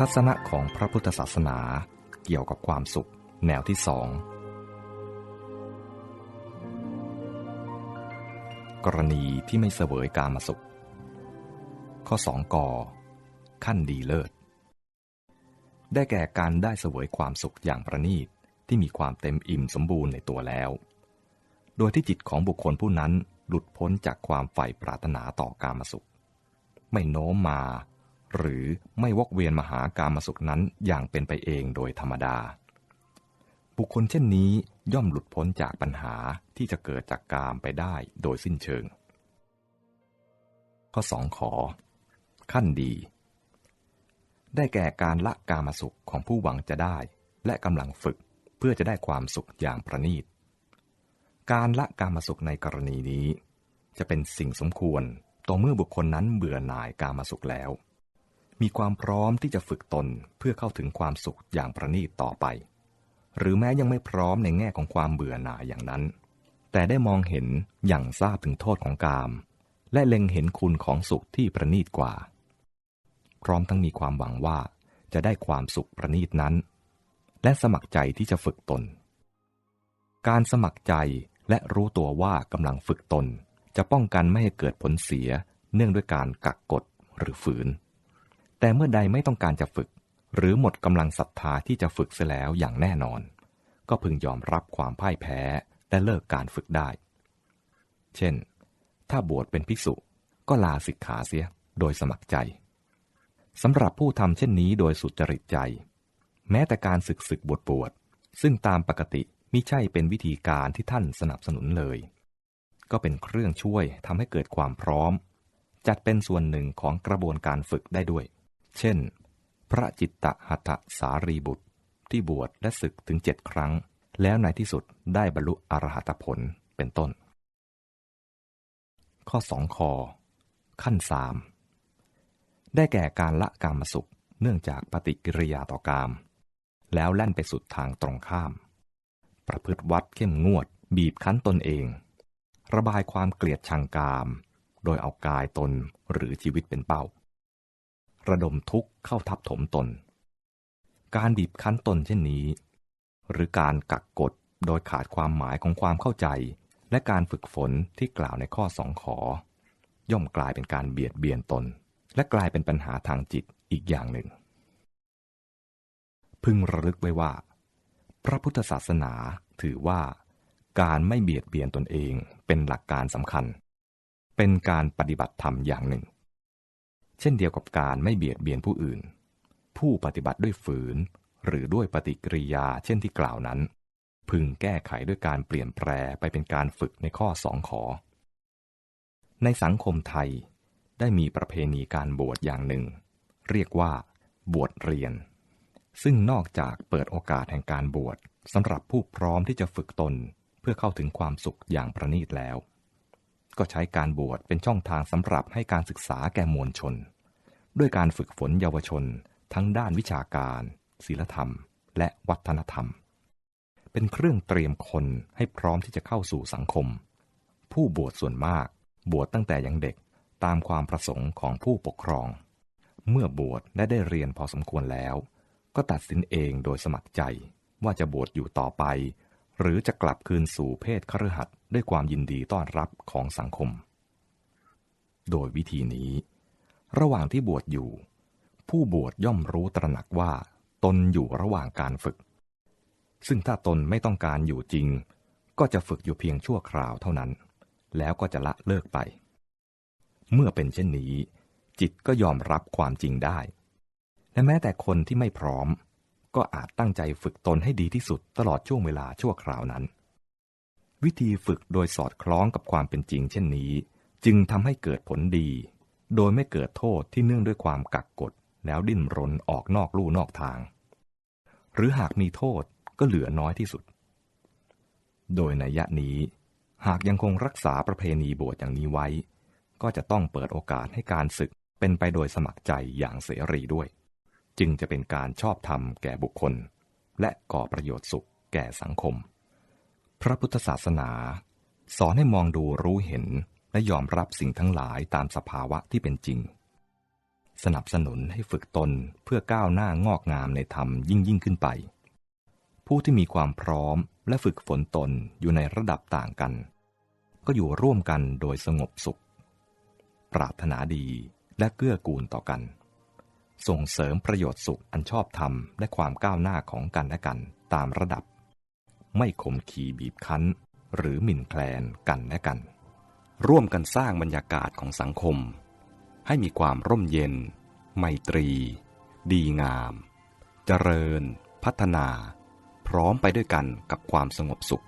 ทัศนะของพระพุทธศาสนาเกี่ยวกับความสุข แนวที่สอง กรณีที่ไม่เสวยกามสุข ข้อสองกอขั้นดีเลิศ ได้แก่การได้เสวยความสุขอย่างประณีตที่มีความเต็มอิ่มสมบูรณ์ในตัวแล้ว โดยที่จิตของบุคคลผู้นั้นหลุดพ้นจากความใฝ่ปรารถนาต่อกามสุข ไม่โน้มมา หรือไม่วกเวียนมาหากามสุขนั้นอย่างเป็นไปเองโดยธรรมดา บุคคลเช่นนี้ย่อมหลุดพ้นจากปัญหาที่จะเกิดจากกามไปได้โดยสิ้นเชิง ข้อสองขอ ขั้นดี ได้แก่การละกามสุขของผู้หวังจะได้ และกำลังฝึกเพื่อจะได้ความสุขอย่างประณีต การละกามสุขในกรณีนี้ จะเป็นสิ่งสมควรต่อเมื่อบุคคลนั้นเบื่อหน่ายกามสุขแล้ว มีความพร้อมที่จะฝึกตนเพื่อเข้าถึงความสุขอย่างประณีตต่อไป หรือแม้ยังไม่พร้อมในแง่ของความเบื่อหน่ายอย่างนั้น แต่ได้มองเห็นอย่างทราบถึงโทษของกาม และเล็งเห็นคุณของสุขที่ประณีตกว่า พร้อมทั้งมีความหวังว่าจะได้ความสุขประณีตนั้น และสมัครใจที่จะฝึกตน การสมัครใจและรู้ตัวว่ากำลังฝึกตน จะป้องกันไม่ให้เกิดผลเสียเนื่องด้วยการกักกดหรือฝืน แต่เมื่อใดไม่ต้องการจะฝึก หรือหมดกำลังศรัทธาที่จะฝึกเสียแล้วอย่างแน่นอน ก็พึงยอมรับความพ่ายแพ้และเลิกการฝึกได้ เช่น ถ้าบวชเป็นภิกษุก็ลาสิกขาเสียโดยสมัครใจสำหรับผู้ทำเช่นนี้โดยสุจริตใจ แม้แต่การศึกศึกบวชบวชซึ่งตามปกติมิใช่เป็นวิธีการที่ท่านสนับสนุนเลย ก็เป็นเครื่องช่วยทำให้เกิดความพร้อม จัดเป็นส่วนหนึ่งของกระบวนการฝึกได้ด้วย เช่น พระจิตตหัตสารีบุตรที่บวชและศึกถึงเจ็ดครั้ง แล้วในที่สุดได้บรรลุอรหัตผลเป็นต้น ข้อสองคอขั้นสามได้แก่การละกามสุขเนื่องจากปฏิกิริยาต่อกาม แล้วแล่นไปสุดทางตรงข้าม ประพฤติวัดเข้มงวด บีบคั้นตนเอง ระบายความเกลียดชังกาม โดยเอากายตนหรือชีวิตเป็นเป้า ระดมทุกข์เข้าทับถมตน การบีบคั้นตนเช่นนี้ หรือการกักกดโดยขาดความหมายของความเข้าใจ และการฝึกฝนที่กล่าวในข้อสองขอย่อมกลายเป็นการเบียดเบียนตน และกลายเป็นปัญหาทางจิตอีกอย่างหนึ่ง พึงระลึกไว้ว่า พระพุทธศาสนาถือว่า การไม่เบียดเบียนตนเองเป็นหลักการสำคัญ เป็นการปฏิบัติธรรมอย่างหนึ่ง เช่นเดียวกับการไม่เบียดเบียนผู้อื่น ผู้ปฏิบัติด้วยฝืน หรือด้วยปฏิกิริยาเช่นที่กล่าวนั้น พึงแก้ไขด้วยการเปลี่ยนแปลไปเป็นการฝึกในข้อสองขอ ในสังคมไทยได้มีประเพณีการบวชอย่างหนึ่ง เรียกว่า บวชเรียน ซึ่งนอกจากเปิดโอกาสแห่งการบวชสำหรับผู้พร้อมที่จะฝึกตนเพื่อเข้าถึงความสุขอย่างประณีตแล้ว ก็ใช้การบวชเป็นช่องทางสำหรับให้การศึกษาแก่มวลชน ด้วยการฝึกฝนเยาวชน ทั้งด้านวิชาการ ศีลธรรม และวัฒนธรรม เป็นเครื่องเตรียมคนให้พร้อมที่จะเข้าสู่สังคม ผู้บวชส่วนมาก บวชตั้งแต่ยังเด็กตามความประสงค์ของผู้ปกครอง เมื่อบวชและได้เรียนพอสมควรแล้ว ก็ตัดสินเองโดยสมัครใจว่าจะบวชอยู่ต่อไป หรือจะกลับคืนสู่เพศคฤหัสถ์ ด้วยความยินดีต้อนรับของสังคม โดยวิธีนี้ ระหว่างที่บวชอยู่ ผู้บวชย่อมรู้ตระหนักว่า ตนอยู่ระหว่างการฝึก ซึ่งถ้าตนไม่ต้องการอยู่จริง ก็จะฝึกอยู่เพียงชั่วคราวเท่านั้น แล้วก็จะละเลิกไป เมื่อเป็นเช่นนี้ จิตก็ยอมรับความจริงได้ และแม้แต่คนที่ไม่พร้อม ก็อาจตั้งใจฝึกตนให้ดีที่สุดตลอดช่วงเวลาชั่วคราวนั้น วิธีฝึกโดยสอดคล้องกับความเป็นจริงเช่นนี้ จึงทำให้เกิดผลดี โดยไม่เกิดโทษที่เนื่องด้วยความกักกด แล้วดิ้นรนออกนอกลู่นอกทาง หรือหากมีโทษก็เหลือน้อยที่สุด โดยในยะนี้ หากยังคงรักษาประเพณีบวชอย่างนี้ไว้ ก็จะต้องเปิดโอกาสให้การศึกเป็นไปโดยสมัครใจอย่างเสรีด้วย จึงจะเป็นการชอบธรรมแก่บุคคล และก่อประโยชน์สุขแก่สังคม พระพุทธศาสนา สอนให้มองดูรู้เห็นและยอมรับสิ่งทั้งหลายตามสภาวะที่เป็นจริง สนับสนุนให้ฝึกตนเพื่อก้าวหน้างอกงามในธรรมยิ่งยิ่งขึ้นไป ผู้ที่มีความพร้อมและฝึกฝนตนอยู่ในระดับต่างกัน ก็อยู่ร่วมกันโดยสงบสุข ปรารถนาดีและเกื้อกูลต่อกัน ส่งเสริมประโยชน์สุขอันชอบธรรมและความก้าวหน้าของกันและกันตามระดับ ไม่ข่มขีบีบคั้น หรือหมิ่นแคลนกันและกัน ร่วมกันสร้างบรรยากาศของสังคม ให้มีความร่มเย็น ไมตรี ดีงาม เจริญ พัฒนา พร้อมไปด้วยกันกับความสงบสุข